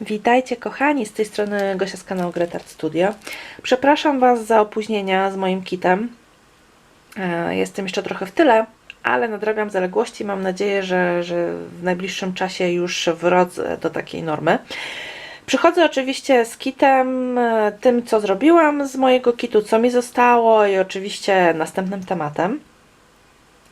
Witajcie kochani, z tej strony Gosia z kanału Gretard Studio. Przepraszam Was za opóźnienia z moim kitem. E, Jestem jeszcze trochę w tyle, ale nadrabiam zaległości. Mam nadzieję, że, że w najbliższym czasie już wrodzę do takiej normy. Przychodzę oczywiście z kitem, e, tym co zrobiłam z mojego kitu, co mi zostało i oczywiście następnym tematem.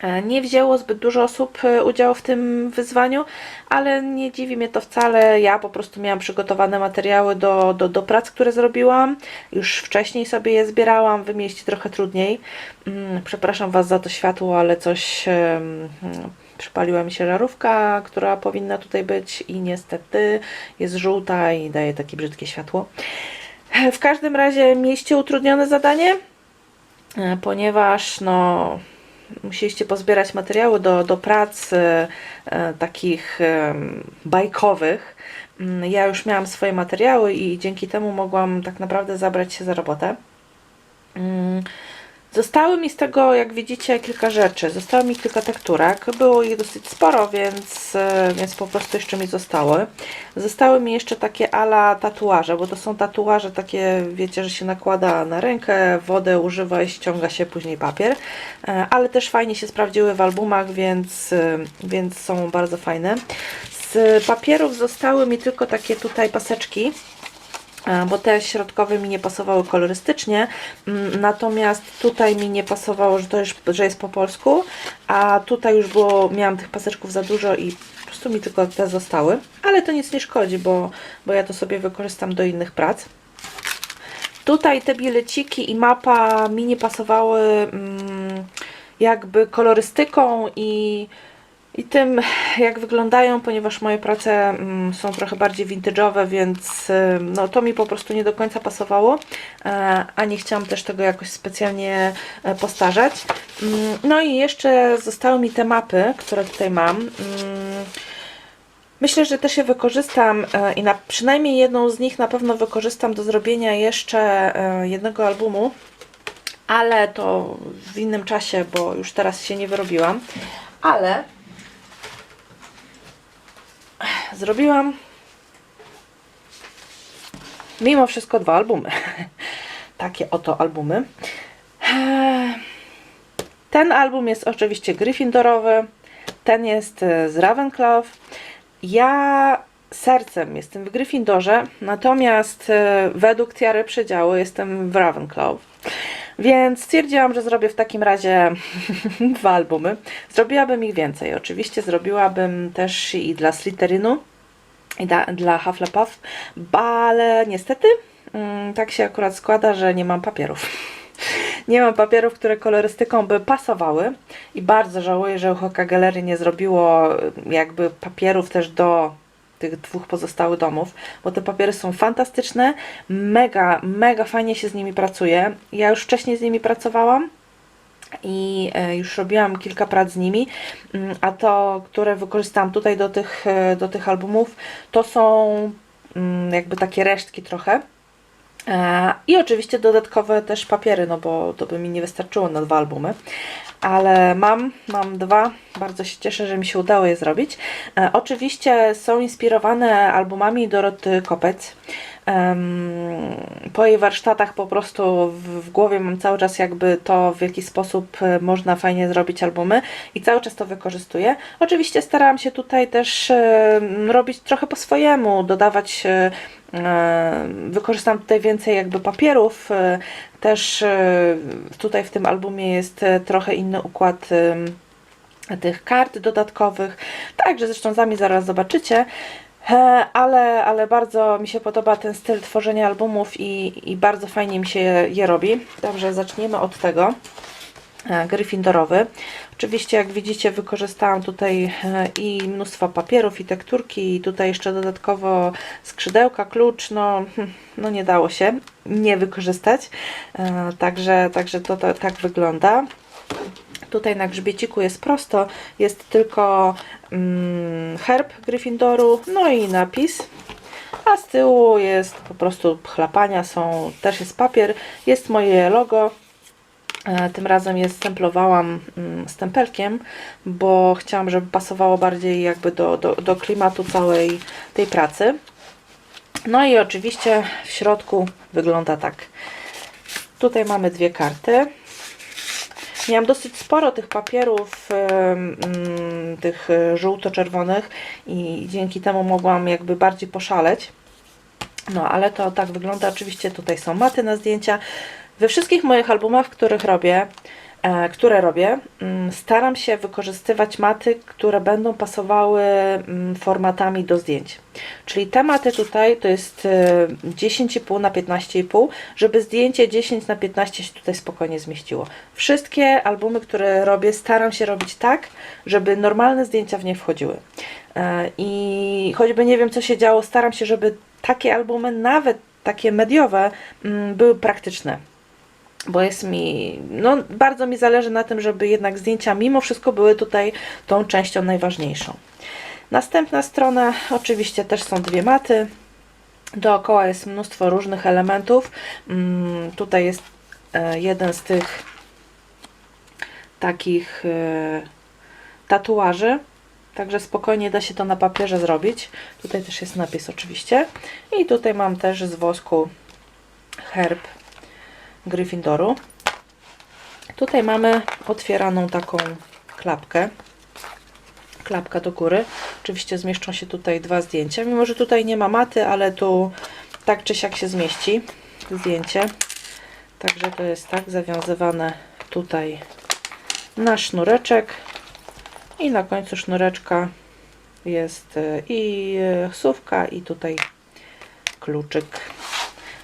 E, Nie wzięło zbyt dużo osób e, udziału w tym wyzwaniu, ale nie dziwi mnie to wcale. Ja po prostu miałam przygotowane materiały do, do, do prac, które zrobiłam. Już wcześniej sobie je zbierałam, wy mieliście trochę trudniej. Mm, Przepraszam Was za to światło, ale coś przypaliła mi się żarówka, która powinna tutaj być i niestety jest żółta i daje takie brzydkie światło. W każdym razie mieliście utrudnione zadanie, e, ponieważ no, musieliście pozbierać materiały do, do prac e, takich e, bajkowych. Mm, Ja już miałam swoje materiały i dzięki temu mogłam tak naprawdę zabrać się za robotę. Zostały mi z tego, jak widzicie, kilka rzeczy. Zostało mi kilka tekturek. Było ich dosyć sporo, więc, e, więc po prostu jeszcze mi zostały. Zostały mi jeszcze takie ala tatuaże, bo to są tatuaże takie, wiecie, że się nakłada na rękę, wodę używa i ściąga się później papier. E, Ale też fajnie się sprawdziły w albumach, więc, e, więc są bardzo fajne. Z papierów zostały mi tylko takie tutaj paseczki. E, bo te środkowe mi nie pasowały kolorystycznie, mm, natomiast tutaj mi nie pasowało, że to już, że jest po polsku, a tutaj już było, miałam tych paseczków za dużo i po prostu mi tylko te zostały, ale to nic nie szkodzi, bo, bo ja to sobie wykorzystam do innych prac. Tutaj te bileciki i mapa mi nie pasowały mm, jakby kolorystyką i, i tym, jak wyglądają, ponieważ moje prace mm, są trochę bardziej vintage'owe, więc no, to mi po prostu nie do końca pasowało, e, a nie chciałam też tego jakoś specjalnie e, postarzać. Mm, No i jeszcze zostały mi te mapy, które tutaj mam. Mm, Myślę, że też je wykorzystam e, i na przynajmniej jedną z nich na pewno wykorzystam do zrobienia jeszcze jednego albumu, ale to w innym czasie, bo już teraz się nie wyrobiłam. Ale zrobiłam mimo wszystko dwa albumy. Takie oto albumy. Eee, Ten album jest oczywiście Gryffindorowy, ten jest e, z Ravenclaw. Ja sercem jestem w Gryffindorze, natomiast e, według Tiary Przedziału jestem w Ravenclaw. Więc stwierdziłam, że zrobię w takim razie dwa albumy. Zrobiłabym ich więcej. Oczywiście zrobiłabym też i dla Slytherinu, i da, dla Hufflepuff, ale niestety mm, tak się akurat składa, że nie mam papierów. Nie mam papierów, które kolorystyką by pasowały i bardzo żałuję, że Uchoka Galerii nie zrobiło y, jakby papierów też do tych dwóch pozostałych domów, bo te papiery są fantastyczne, mega, mega fajnie się z nimi pracuje. Ja już wcześniej z nimi pracowałam, i e, już robiłam kilka prac z nimi, Mm, a to, które wykorzystałam tutaj do tych, e, do tych albumów, to są mm, jakby takie resztki trochę. E, I oczywiście dodatkowe też papiery, no bo to by mi nie wystarczyło na dwa albumy. Ale mam, mam dwa. Bardzo się cieszę, że mi się udało je zrobić. E, oczywiście są inspirowane albumami Doroty Kopec. Po jej warsztatach po prostu w, w głowie mam cały czas jakby to, w jaki sposób e, można fajnie zrobić albumy i cały czas to wykorzystuję. Oczywiście starałam się tutaj też robić trochę po swojemu, dodawać e, e, wykorzystam tutaj więcej jakby papierów. Też e, tutaj w tym albumie jest e, trochę inny układ tych kart dodatkowych. Także zresztą sami zaraz zobaczycie. E, Ale, ale bardzo mi się podoba ten styl tworzenia albumów i, i bardzo fajnie mi się je, je robi. Także zaczniemy od tego. E, Gryffindorowy. Oczywiście, jak widzicie, wykorzystałam tutaj e, i mnóstwo papierów, i tekturki, i tutaj jeszcze dodatkowo skrzydełka, klucz. No, hm, no nie dało się nie wykorzystać. E, Także, także to, to tak wygląda. Tutaj na grzbieciku jest prosto, jest tylko mm, herb Gryffindoru, no i napis. A z tyłu jest po prostu chlapania, są, też jest papier, jest moje logo. E, Tym razem je stemplowałam mm, stempelkiem, bo chciałam, żeby pasowało bardziej jakby do, do, do klimatu całej tej pracy. No i oczywiście w środku wygląda tak. Tutaj mamy dwie karty. Miałam dosyć sporo tych papierów, em, mm, tych e, żółto-czerwonych i dzięki temu mogłam jakby bardziej poszaleć. No, ale to tak wygląda. Oczywiście tutaj są maty na zdjęcia. We wszystkich moich albumach, których robię, e, które robię, mm, staram się wykorzystywać maty, które będą pasowały mm, formatami do zdjęć. Czyli te maty tutaj to jest e, 10,5 na 15,5, żeby zdjęcie 10 na 15 się tutaj spokojnie zmieściło. Wszystkie albumy, które robię, staram się robić tak, żeby normalne zdjęcia w nie wchodziły. E, I choćby nie wiem, co się działo, staram się, żeby takie albumy, nawet takie mediowe, mm, były praktyczne. Bo jest mi, no bardzo mi zależy na tym, żeby jednak zdjęcia mimo wszystko były tutaj tą częścią najważniejszą. Następna strona, oczywiście też są dwie maty. Dookoła jest mnóstwo różnych elementów. Mm, Tutaj jest e, jeden z tych takich e, tatuaży. Także spokojnie da się to na papierze zrobić. Tutaj też jest napis oczywiście. I tutaj mam też z wosku herb Gryffindoru. Tutaj mamy otwieraną taką klapkę. Klapka do góry. Oczywiście zmieszczą się tutaj dwa zdjęcia. Mimo, że tutaj nie ma maty, ale tu tak czy siak się zmieści zdjęcie. Także to jest tak zawiązywane tutaj na sznureczek. I na końcu sznureczka jest e, i słówka i tutaj kluczyk.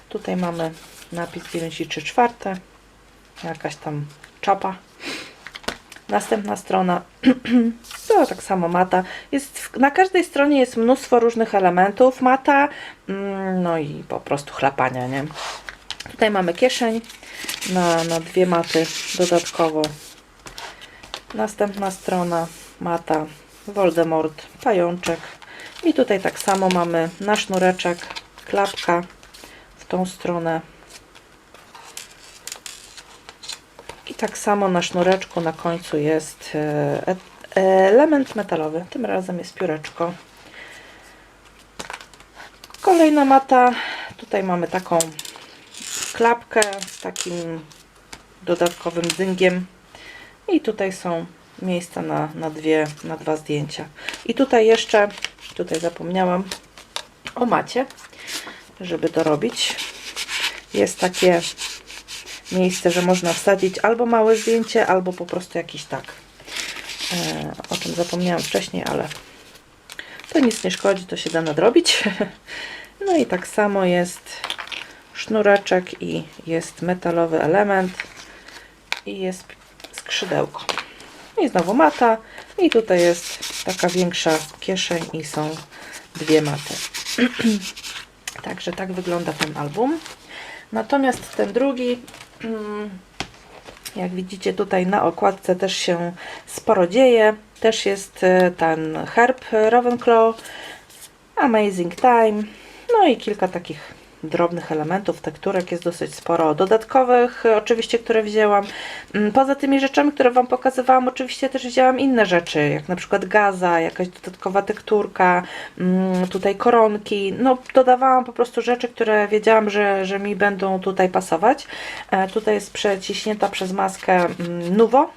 Tutaj mamy napis 9 i 3 czwarte. Jakaś tam czapa. Następna strona to tak samo mata. Jest, na każdej stronie jest mnóstwo różnych elementów. Mata, mm, no i po prostu chlapania, nie? Tutaj mamy kieszeń na, na dwie maty dodatkowo. Następna strona mata Voldemort, pajączek. I tutaj tak samo mamy na sznureczek klapka w tą stronę. I tak samo na sznureczku na końcu jest e, e, element metalowy. Tym razem jest pióreczko. Kolejna mata. Tutaj mamy taką klapkę z takim dodatkowym dyngiem. I tutaj są miejsca na, na, dwie, na dwa zdjęcia. I tutaj jeszcze, tutaj zapomniałam o macie, żeby to robić. Jest takie miejsce, że można wsadzić albo małe zdjęcie, albo po prostu jakiś tak. E, o czym zapomniałam wcześniej, ale to nic nie szkodzi, to się da nadrobić. No i tak samo jest sznureczek i jest metalowy element i jest skrzydełko. I znowu mata i tutaj jest taka większa kieszeń i są dwie maty. Także tak wygląda ten album. Natomiast ten drugi, jak widzicie tutaj na okładce też się sporo dzieje. Też jest e, ten herb Ravenclaw, Amazing Time, no i kilka takich drobnych elementów, tekturek jest dosyć sporo, dodatkowych e, oczywiście, które wzięłam. Mm, Poza tymi rzeczami, które Wam pokazywałam, oczywiście też wzięłam inne rzeczy, jak na przykład gaza, jakaś dodatkowa tekturka, mm, tutaj koronki, no dodawałam po prostu rzeczy, które wiedziałam, że, że mi będą tutaj pasować. E, Tutaj jest przeciśnięta przez maskę mm, Nuvo,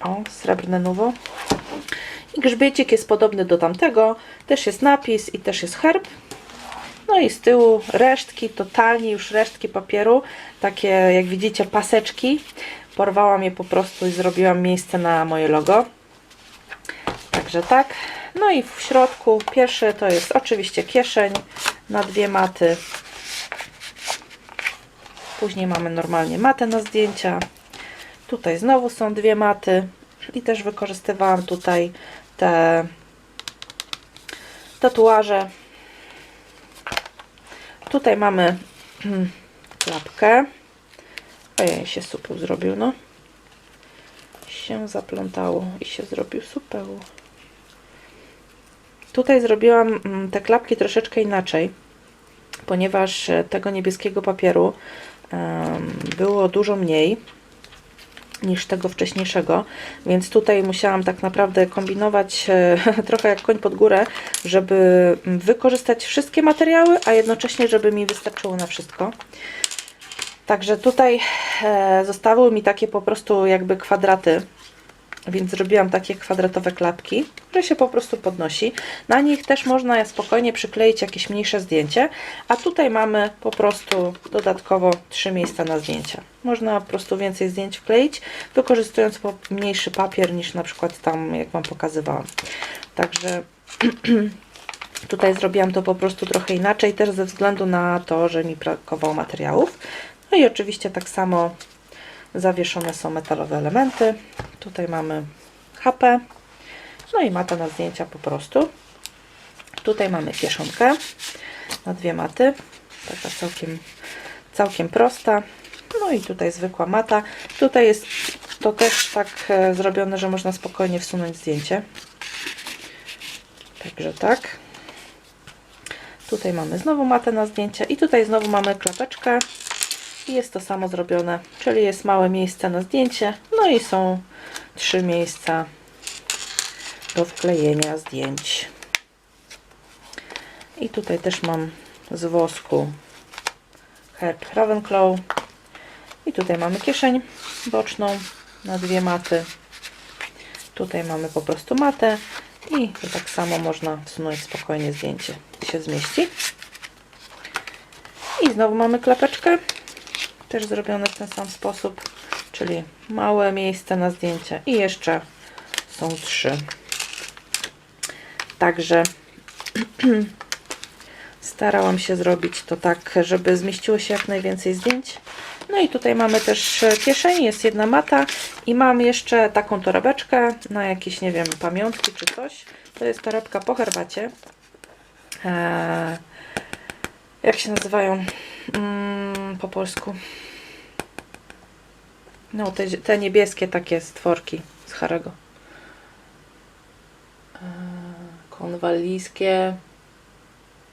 o, srebrne Nuvo. I grzbiecik jest podobny do tamtego, też jest napis i też jest herb. No i z tyłu resztki, totalnie już resztki papieru, takie jak widzicie paseczki. Porwałam je po prostu i zrobiłam miejsce na moje logo. Także tak. No i w środku pierwszy to jest oczywiście kieszeń na dwie maty. Później mamy normalnie matę na zdjęcia. Tutaj znowu są dwie maty i też wykorzystywałam tutaj te tatuaże Tutaj mamy hmm, klapkę. Ojej, się supeł zrobił, no. Się zaplątało i się zrobił supeł. Tutaj zrobiłam mm, te klapki troszeczkę inaczej, ponieważ e, tego niebieskiego papieru było dużo mniej. Niż tego wcześniejszego, więc tutaj musiałam tak naprawdę kombinować e, trochę jak koń pod górę, żeby wykorzystać wszystkie materiały, a jednocześnie, żeby mi wystarczyło na wszystko. Także tutaj e, zostały mi takie po prostu jakby kwadraty, więc zrobiłam takie kwadratowe klapki, które się po prostu podnosi. Na nich też można spokojnie przykleić jakieś mniejsze zdjęcie, a tutaj mamy po prostu dodatkowo trzy miejsca na zdjęcia. Można po prostu więcej zdjęć wkleić, wykorzystując mniejszy papier niż na przykład tam, jak Wam pokazywałam. Także tutaj zrobiłam to po prostu trochę inaczej, też ze względu na to, że mi brakowało materiałów. No i oczywiście tak samo zawieszone są metalowe elementy. Tutaj mamy HP, no i mata na zdjęcia po prostu. Tutaj mamy kieszonkę na dwie maty, taka całkiem, całkiem prosta. No i tutaj zwykła mata. Tutaj jest to też tak e, zrobione, że można spokojnie wsunąć zdjęcie. Także tak. Tutaj mamy znowu matę na zdjęcia i tutaj znowu mamy klapeczkę i jest to samo zrobione, czyli jest małe miejsce na zdjęcie, no i są trzy miejsca do wklejenia zdjęć. I tutaj też mam z wosku herb Ravenclaw. I tutaj mamy kieszeń boczną na dwie maty. Tutaj mamy po prostu matę i tak samo można wsunąć spokojnie zdjęcie się zmieści. I znowu mamy klapeczkę, też zrobione w ten sam sposób, czyli małe miejsce na zdjęcie i jeszcze są trzy. Także starałam się zrobić to tak, żeby zmieściło się jak najwięcej zdjęć. No i tutaj mamy też kieszeń, jest jedna mata i mam jeszcze taką torebeczkę na jakieś, nie wiem, pamiątki czy coś. To jest torebka po herbacie. Eee, jak się nazywają mm, po polsku? No, te, te niebieskie takie stworki z Harego. Eee, konwalijskie.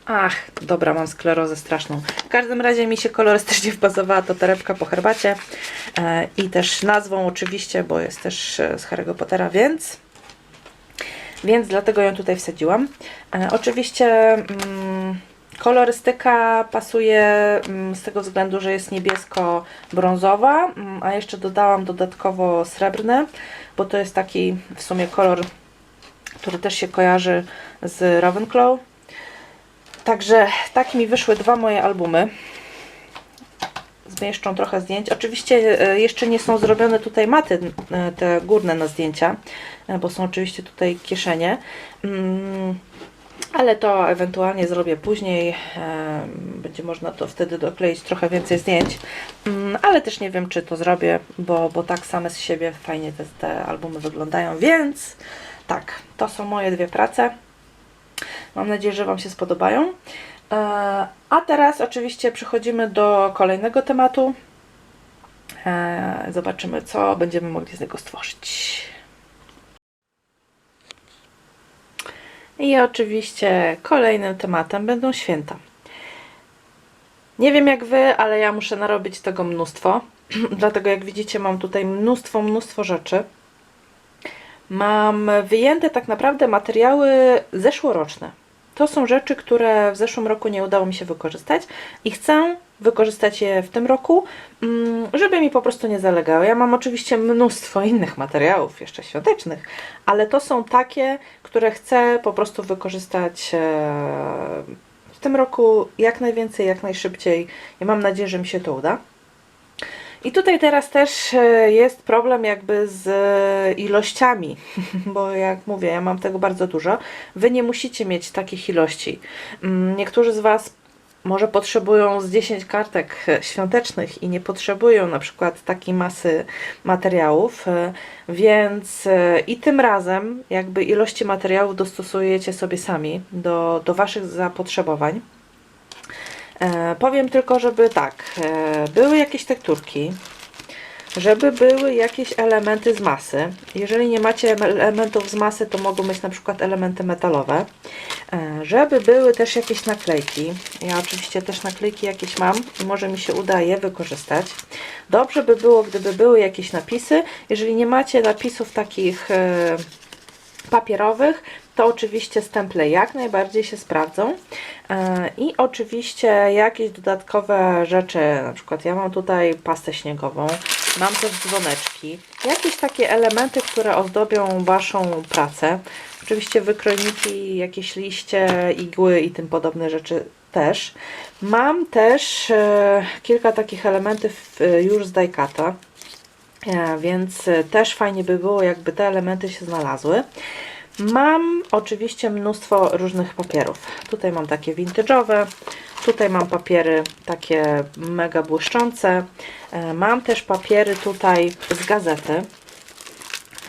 Ach, dobra, mam sklerozę straszną. W każdym razie mi się kolorystycznie wpasowała to torebka po herbacie e, i też nazwą oczywiście, bo jest też e, z Harry'ego Pottera, więc więc dlatego ją tutaj wsadziłam. E, oczywiście mm, kolorystyka pasuje mm, z tego względu, że jest niebiesko-brązowa, mm, a jeszcze dodałam dodatkowo srebrny, bo to jest taki w sumie kolor, który też się kojarzy z Ravenclaw. Także tak mi wyszły dwa moje albumy. Zmieszczą trochę zdjęć. Oczywiście e, jeszcze nie są zrobione tutaj maty, e, te górne na zdjęcia, e, bo są oczywiście tutaj kieszenie. Ale to ewentualnie zrobię później. Będzie można to wtedy dokleić trochę więcej zdjęć. Mm, Ale też nie wiem, czy to zrobię, bo, bo tak same z siebie fajnie te, te albumy wyglądają. Więc tak, to są moje dwie prace. Mam nadzieję, że Wam się spodobają. E, A teraz oczywiście przechodzimy do kolejnego tematu. E, Zobaczymy, co będziemy mogli z niego stworzyć. I oczywiście kolejnym tematem będą święta. Nie wiem jak Wy, ale ja muszę narobić tego mnóstwo. Dlatego jak widzicie mam tutaj mnóstwo, mnóstwo rzeczy. Mam wyjęte tak naprawdę materiały zeszłoroczne. To są rzeczy, które w zeszłym roku nie udało mi się wykorzystać i chcę wykorzystać je w tym roku, mm, żeby mi po prostu nie zalegały. Ja mam oczywiście mnóstwo innych materiałów, jeszcze świątecznych, ale to są takie, które chcę po prostu wykorzystać e, w tym roku jak najwięcej, jak najszybciej i mam nadzieję, że mi się to uda. I tutaj teraz też e, jest problem jakby z e, ilościami, bo jak mówię, ja mam tego bardzo dużo. Wy nie musicie mieć takich ilości. Mm, Niektórzy z Was może potrzebują z 10 kartek świątecznych i nie potrzebują na przykład takiej masy materiałów, e, więc e, i tym razem jakby ilości materiałów dostosujecie sobie sami do, do Waszych zapotrzebowań. E, powiem tylko, żeby tak, e, były jakieś tekturki. Żeby były jakieś elementy z masy. Jeżeli nie macie em- elementów z masy, to mogą być na przykład elementy metalowe. E, Żeby były też jakieś naklejki. Ja oczywiście też naklejki jakieś mam i może mi się uda je wykorzystać. Dobrze by było, gdyby były jakieś napisy. Jeżeli nie macie napisów takich e, papierowych, to oczywiście stemple jak najbardziej się sprawdzą. E, I oczywiście jakieś dodatkowe rzeczy, na przykład ja mam tutaj pastę śniegową, mam też dzwoneczki, jakieś takie elementy, które ozdobią Waszą pracę. Oczywiście wykrojniki, jakieś liście, igły i tym podobne rzeczy też. Mam też e, kilka takich elementów e, już z Daikata, e, więc e, też fajnie by było, jakby te elementy się znalazły. Mam oczywiście mnóstwo różnych papierów. Tutaj mam takie vintage'owe, tutaj mam papiery takie mega błyszczące. E, Mam też papiery tutaj z gazety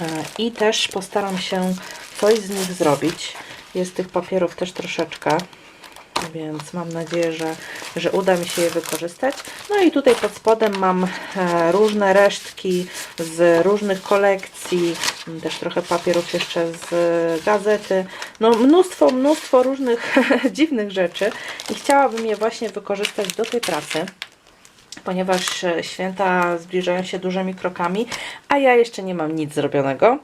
E, i też postaram się coś z nich zrobić. Jest tych papierów też troszeczkę, więc mam nadzieję, że, że uda mi się je wykorzystać. No i tutaj pod spodem mam e, różne resztki z różnych kolekcji, też trochę papierów jeszcze z e, gazety. No mnóstwo, mnóstwo różnych dziwnych rzeczy i chciałabym je właśnie wykorzystać do tej pracy ponieważ e, święta zbliżają się dużymi krokami, a ja jeszcze nie mam nic zrobionego,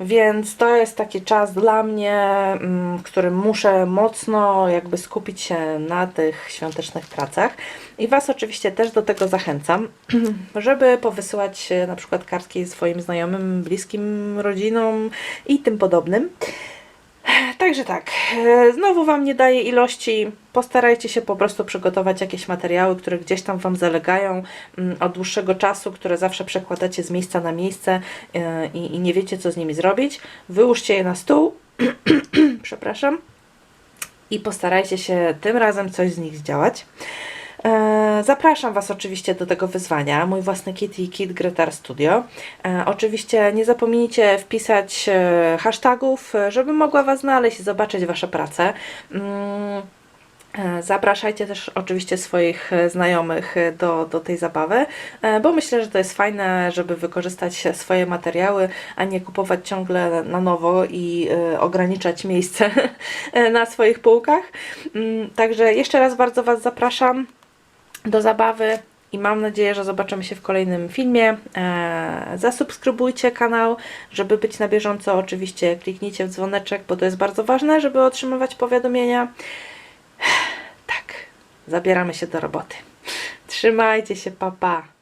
więc to jest taki czas dla mnie, mm, w którym muszę mocno jakby skupić się na tych świątecznych pracach i Was oczywiście też do tego zachęcam, żeby powysyłać e, na przykład kartki swoim znajomym, bliskim, rodzinom i tym podobnym. Także tak, e, znowu Wam nie daję ilości. Postarajcie się po prostu przygotować jakieś materiały, które gdzieś tam Wam zalegają mm, od dłuższego czasu, które zawsze przekładacie z miejsca na miejsce e, i, i nie wiecie, co z nimi zrobić. Wyłóżcie je na stół, przepraszam, i postarajcie się tym razem coś z nich zdziałać. Zapraszam Was oczywiście do tego wyzwania, mój własny kit i kit Gretar Studio. E, Oczywiście nie zapomnijcie wpisać e, hashtagów, e, żeby mogła Was znaleźć i zobaczyć Wasze prace. Mm, Zapraszajcie też oczywiście swoich znajomych do, do tej zabawy, bo myślę, że to jest fajne, żeby wykorzystać swoje materiały, a nie kupować ciągle na nowo i ograniczać miejsce na swoich półkach. Mm, Także jeszcze raz bardzo Was zapraszam do zabawy i mam nadzieję, że zobaczymy się w kolejnym filmie. Eee, zasubskrybujcie kanał, żeby być na bieżąco. Oczywiście kliknijcie w dzwoneczek, bo to jest bardzo ważne, żeby otrzymywać powiadomienia. Tak, zabieramy się do roboty. Trzymajcie się, papa. Pa.